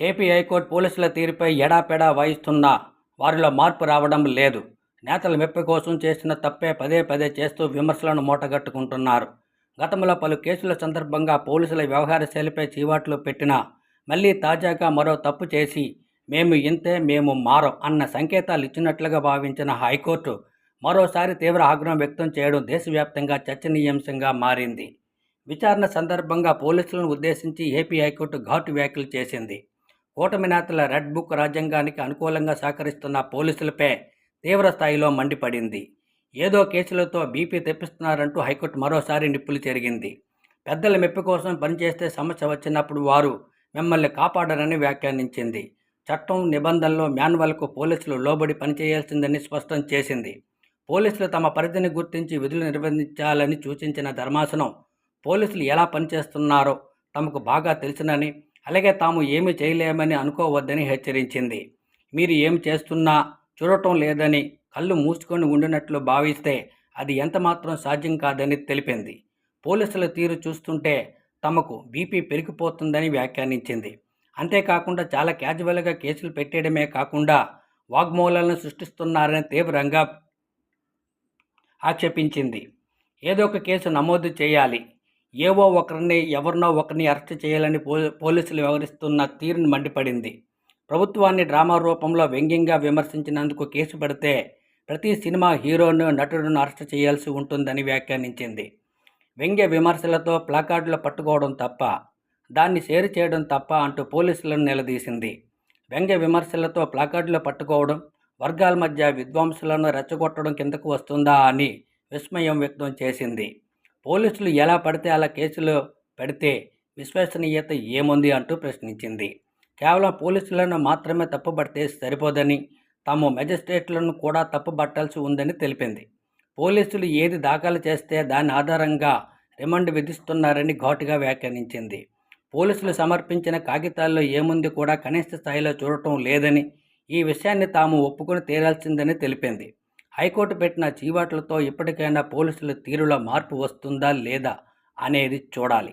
AP high court పోలీసుల తీరుపై ఎడాపెడా వాయిస్తున్నా వారిలో మార్పు రావడం లేదు. నేతల మెప్పి కోసం చేసిన తప్పే పదే పదే చేస్తూ విమర్శలను మూటగట్టుకుంటున్నారు. గతంలో పలు కేసుల సందర్భంగా పోలీసుల వ్యవహార శైలిపై చీవాట్లు పెట్టినా మళ్ళీ తాజాగా మరో తప్పు చేసి మేము ఇంతే మేము మారం అన్న సంకేతాలు ఇచ్చినట్లుగా భావించిన హైకోర్టు మరోసారి తీవ్ర ఆగ్రహం వ్యక్తం చేయడం దేశవ్యాప్తంగా చర్చనీయాంశంగా మారింది. విచారణ సందర్భంగా పోలీసులను ఉద్దేశించి ఏపీ హైకోర్టు ఘాటు వ్యాఖ్యలు చేసింది. కూటమి నేతల రెడ్ బుక్ రాజ్యాంగానికి అనుకూలంగా సహకరిస్తున్న పోలీసులపై తీవ్ర స్థాయిలో మండిపడింది. ఏదో కేసులతో బీపీ తెప్పిస్తున్నారంటూ హైకోర్టు మరోసారి నిప్పులు చెరిగింది. పెద్దల మెప్పి కోసం పనిచేస్తే సమస్య వచ్చినప్పుడు వారు మిమ్మల్ని కాపాడరని వ్యాఖ్యానించింది. చట్టం నిబంధనలు మాన్యువల్కు పోలీసులు లోబడి పనిచేయాల్సిందని స్పష్టం చేసింది. పోలీసులు తమ పరిధిని గుర్తించి విధులు నిర్వహించాలని సూచించిన ధర్మాసనం పోలీసులు ఎలా పనిచేస్తున్నారో తమకు బాగా తెలిసినని అలాగే తాము ఏమి చేయలేమని అనుకోవద్దని హెచ్చరించింది. మీరు ఏం చేస్తున్నా చూడటం లేదని కళ్ళు మూసుకొని ఉండినట్లు భావిస్తే అది ఎంతమాత్రం సాధ్యం కాదని తెలిపింది. పోలీసుల తీరు చూస్తుంటే తమకు బీపీ పెరిగిపోతుందని వ్యాఖ్యానించింది. అంతేకాకుండా చాలా క్యాజువల్గా కేసులు పెట్టేయడమే కాకుండా వాగ్మూలాలను సృష్టిస్తున్నారని తీవ్రంగా ఆక్షేపించింది. ఏదో ఒక కేసు నమోదు చేయాలి. ఏవో ఒకరిని ఎవరినో ఒకరిని అరెస్ట్ చేయాలని పో పోలీసులు వ్యవహరిస్తున్న తీరును మండిపడింది. ప్రభుత్వాన్ని డ్రామా రూపంలో వ్యంగ్యంగా విమర్శించినందుకు కేసు పెడితే ప్రతి సినిమా హీరోను నటుడును అరెస్ట్ చేయాల్సి ఉంటుందని వ్యాఖ్యానించింది. వ్యంగ్య విమర్శలతో ప్లాకార్డులు పట్టుకోవడం తప్ప దాన్ని షేర్ చేయడం తప్ప అంటూ పోలీసులను నిలదీసింది. వ్యంగ్య విమర్శలతో ప్లాకార్డులు పట్టుకోవడం వర్గాల మధ్య విద్వాంసులను రెచ్చగొట్టడం కిందకు వస్తుందా అని విస్మయం వ్యక్తం చేసింది. పోలీసులు ఎలా పడితే అలా కేసులు పెడితే విశ్వసనీయత ఏముంది అంటూ ప్రశ్నించింది. కేవలం పోలీసులను మాత్రమే తప్పుపడితే సరిపోదని తాము మెజిస్ట్రేట్లను కూడా తప్పుపట్టాల్సి ఉందని తెలిపింది. పోలీసులు ఏది దాఖలు చేస్తే దాని ఆధారంగా రిమాండ్ విధిస్తున్నారని ఘాటుగా వ్యాఖ్యానించింది. పోలీసులు సమర్పించిన కాగితాల్లో ఏముంది కూడా కనిష్ట స్థాయిలో చూడటం లేదని ఈ విషయాన్ని తాము ఒప్పుకొని తీరాల్సిందని తెలిపింది. హైకోర్టు పెట్టిన చీవాట్లతో ఇప్పటికైనా పోలీసుల తీరులో మార్పు వస్తుందా లేదా అనేది చూడాలి.